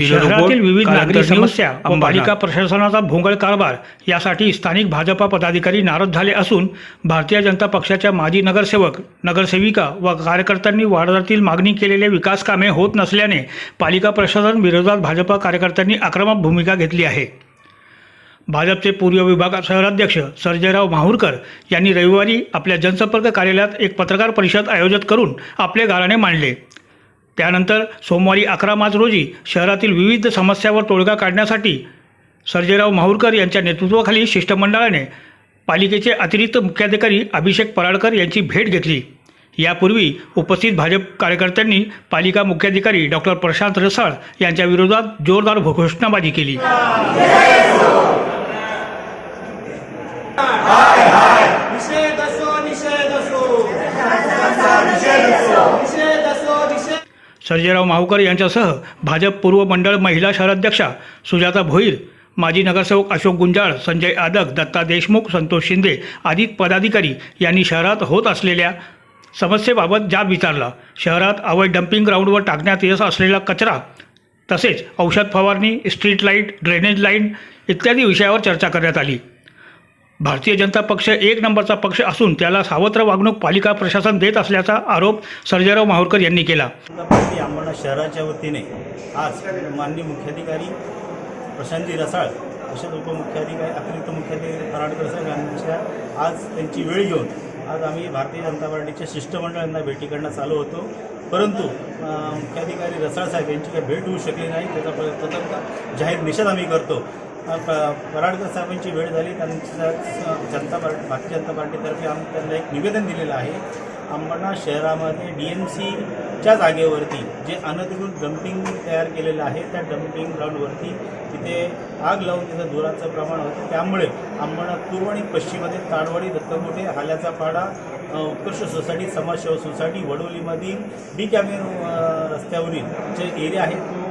शहरातील विविध नागरी समस्या व. पालिका प्रशासनाचा भोंगळ कारभार यासाठी स्थानिक भाजपा पदाधिकारी नाराज झाले असून भारतीय जनता पक्षाच्या माजी नगरसेवक नगरसेविका व कार्यकर्त्यांनी वार्डातील मागणी केलेले विकास कामे होत नसल्याने पालिका प्रशासन विरोधात भाजपा कार्यकर्त्यांनी आक्रमक भूमिका घेतली आहे भाजपचे पूर्व विभाग शहराध्यक्ष सर्जयराव माहूरकर यांनी रविवारी आपल्या जनसंपर्क कार्यालयात एक पत्रकार परिषद आयोजित करून आपले गाराणे मांडले त्यानंतर सोमवारी अकरा मार्च रोजी शहरातील विविध समस्यावर तोडगा काढण्यासाठी सर्जेराव माहूरकर यांच्या नेतृत्वाखाली शिष्टमंडळाने पालिकेचे अतिरिक्त मुख्याधिकारी अभिषेक पराडकर यांची भेट घेतली. यापूर्वी उपस्थित भाजप कार्यकर्त्यांनी पालिका मुख्याधिकारी डॉक्टर प्रशांत रसाळ यांच्या विरोधात जोरदार घोषणाबाजी केली निषेध असो निषेध असो निषेध असो निषेध सर्जेराव माहूकर यांच्यासह भाजप पूर्व मंडळ महिला शहराध्यक्षा सुजाता भोईर माजी नगरसेवक अशोक गुंजाळ संजय आदक दत्ता देशमुख संतोष शिंदे आदी पदाधिकारी यांनी शहरात होत असलेल्या समस्येबाबत जाब विचारला. शहरात अवैध डम्पिंग ग्राउंडवर टाकण्यात येत असलेला कचरा तसेच औषध फवारणी स्ट्रीट लाइट ड्रेनेज लाईन इत्यादी विषयावर चर्चा करण्यात आली. भारतीय जनता पक्ष एक नंबरचा पक्ष असून त्याला सावत्र वागणूक पालिका प्रशासन देत असल्याचा आरोप सर्जेराव माहूरकर यांनी केला. पार्टी अंबरनाथ शहराच्या वतीने आज माननीय मुख्याधिकारी प्रशांतजी रसाळ तसेच उपमुख्याधिकारी अतिरिक्त मुख्याधिकारी फराडकर साहेब यांच्या आज त्यांची वेळ घेऊन आज आम्ही भारतीय जनता पार्टीच्या शिष्टमंडळांना भेटी चालू होतो. परंतु मुख्याधिकारी रसाळ साहेब यांची काही भेट होऊ शकली नाही. त्याचा प- जाहीर निषेध आम्ही करतो. पराडकर साहेबांची वेळ झाली. त्यांच्या जनता पार्टी भारतीय जनता पार्टीतर्फे आम्ही त्यांना एक निवेदन दिलेलं आहे. अंबरनाथ शहरामध्ये डी एम सीच्या जागेवरती जे अनधिकृत डम्पिंग तयार केलेलं आहे त्या डम्पिंग ग्राउंडवरती तिथे आग लावून तिथं धुराचं प्रमाण होतं. त्यामुळे अंबरनाथ पूर्व आणि पश्चिममध्ये ताडवाडी दत्तमोठे हाल्याचा पाडा उत्कृष्ट उत्कर्ष सोसायटी समाजसेवा सोसायटी वडोलीमधील बी कॅमेर रस्त्यावरील जे एरिया आहे तो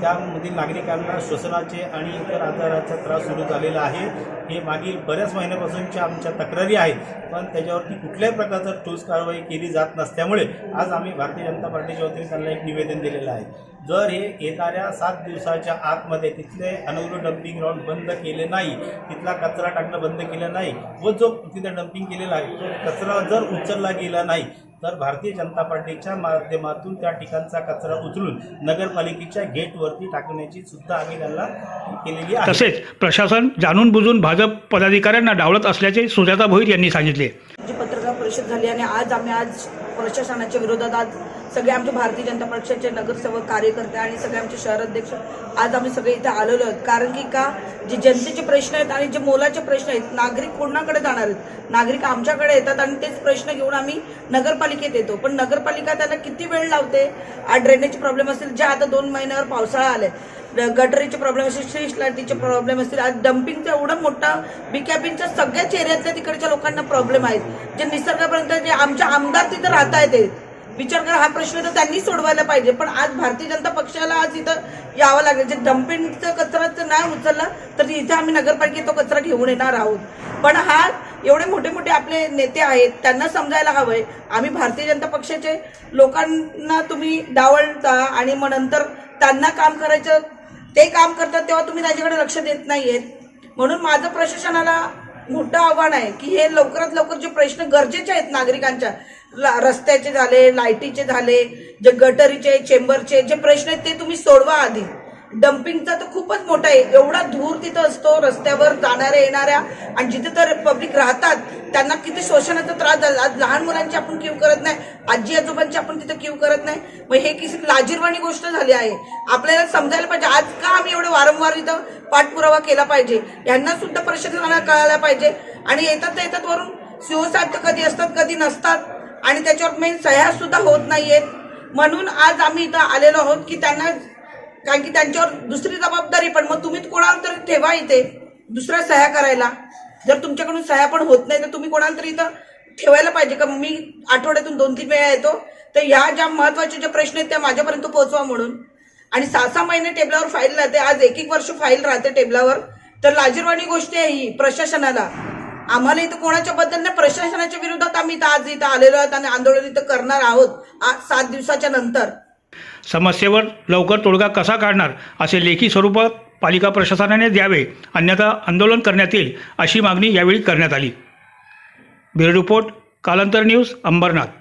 त्यामधील नागरिकांना श्वसनाचे आणि इतर आजाराचा त्रास सुरू झालेला आहे. हे मागील बऱ्याच महिन्यापासूनच्या आमच्या तक्रारी आहेत. पण त्याच्यावरती कुठल्याही प्रकारचं ठोस कारवाई केली जात नसल्यामुळे आज आम्ही भारतीय जनता पार्टीच्या वतीने त्यांना एक निवेदन दिलेलं आहे. जर हे येणाऱ्या सात दिवसाच्या आतमध्ये तिथले अनवरू डम्पिंग ग्राउंड बंद केले नाही तिथला कचरा टाकणं बंद केलं नाही व जो तिथे डम्पिंग केलेला आहे तो कचरा जर उचलला गेला नाही तर भारतीय जनता पार्टीच्या माध्यमातून त्या ठिकाणचा कचरा उचलून नगरपालिकेच्या गेटवरती टाकण्याची सुद्धा आम्ही त्यांना केलेली आहे. तसेच प्रशासन जाणून बुजून भाजप पदाधिकाऱ्यांना डावलत असल्याचे सुजाता भोईर यांनी सांगितले. जी पत्रकार परिषद झाली आणि आज आम्ही आज प्रशासनाच्या विरोधात आज सगळे आमचे भारतीय जनता पक्षाचे नगरसेवक कार्यकर्ते आणि सगळे आमचे शहराध्यक्ष आज आम्ही सगळे इथे आलेलो आहोत. कारण की का जे जनतेचे प्रश्न आहेत आणि जे मोलाचे प्रश्न आहेत नागरिक कोणाकडे जाणार आहेत? नागरिक आमच्याकडे येतात आणि तेच प्रश्न घेऊन आम्ही नगरपालिकेत येतो. पण नगरपालिका त्याला किती वेळ लावते? आज ड्रेनेजचे प्रॉब्लेम असतील जे आता दोन महिन्यावर पावसाळा आलाय. गटरीचे प्रॉब्लेम असतील स्ट्रीट लाईटीचे प्रॉब्लेम असतील आज डम्पिंगचा एवढा मोठा बिकॅपिंगच्या सगळ्याच एरियातल्या तिकडच्या लोकांना प्रॉब्लेम आहेत. जे निसर्गापर्यंत जे आमच्या आमदार तिथं राहता आहेत विचार करा हा प्रश्न तर त्यांनी सोडवायला पाहिजे. पण आज भारतीय जनता पक्षाला आज इथं यावं लागेल. जे डम्पिंगचं कचरा जर नाही उचलला तर इथे आम्ही नगरपालिकेत तो कचरा घेऊन येणार आहोत. पण हा एवढे मोठे मोठे आपले नेते आहेत त्यांना समजायला हवंय. आम्ही भारतीय जनता पक्षाचे लोकांना तुम्ही डावलता आणि मग नंतर त्यांना काम करायचं ते काम करतात तेव्हा तुम्ही त्याच्याकडे लक्ष देत नाहीयेत. म्हणून माझं प्रशासनाला मोठं आव्हान आहे की हे लवकरात लवकर जे प्रश्न गरजेचे आहेत नागरिकांच्या रस्त्याचे झाले लाईटीचे झाले जे गटरीचे चेंबरचे जे प्रश्न आहेत ते तुम्ही सोडवा आधी. डम्पिंगचा तर खूपच मोठा आहे. एवढा धूर तिथं असतो रस्त्यावर जाणाऱ्या येणाऱ्या आणि जिथे तर पब्लिक राहतात त्यांना किती शोषणाचा त्रास झाला. आज लहान मुलांची आपण क्यू करत नाही आजी आजोबांची आपण तिथं क्यू करत नाही. मग हे किती लाजीरवाणी गोष्ट झाली आहे. आपल्याला समजायला पाहिजे आज का आम्ही एवढं वारंवार इथं पाठपुरावा केला पाहिजे? यांना सुद्धा प्रशासनाला कळायला पाहिजे. आणि येतात तर येतात वरून. सीओ साहेब तर कधी असतात कधी नसतात. आणि त्याच्यावर मेन सह्या सुद्धा होत नाहीयेत. म्हणून आज आम्ही इथं आलेलो आहोत की त्यांना कारण की त्यांच्यावर दुसरी जबाबदारी पण मग तुम्ही कोणाला तरी ठेवा इथे दुसऱ्या सह्या करायला. जर तुमच्याकडून सह्या पण होत नाही तर तुम्ही कोणाला तरी इथं ठेवायला पाहिजे. का मी आठवड्यातून दोन तीन वेळा येतो. तर ह्या ज्या महत्त्वाचे जे प्रश्न आहेत त्या माझ्यापर्यंत पोहोचवा म्हणून. आणि सहा सहा महिने टेबलावर फाईल राहते. आज एक एक वर्ष फाईल राहते टेबलावर. तर लाजीरवाणी गोष्ट आहे ही प्रशासनाला. आम्हाला इथं कोणाच्या बद्दल नाही प्रशासनाच्या विरोधात आम्ही इथं आज इथं आलेलो आहोत आणि आंदोलन इथं करणार आहोत आज सात दिवसाच्या नंतर. समस्येवर लवकर तोडगा कसा काढणार असे लेखी स्वरूपात पालिका प्रशासनाने द्यावे अन्यथा आंदोलन करण्यात येईल अशी मागणी यावेळी करण्यात आली. ब्युरो रिपोर्ट कालांतर न्यूज अंबरनाथ.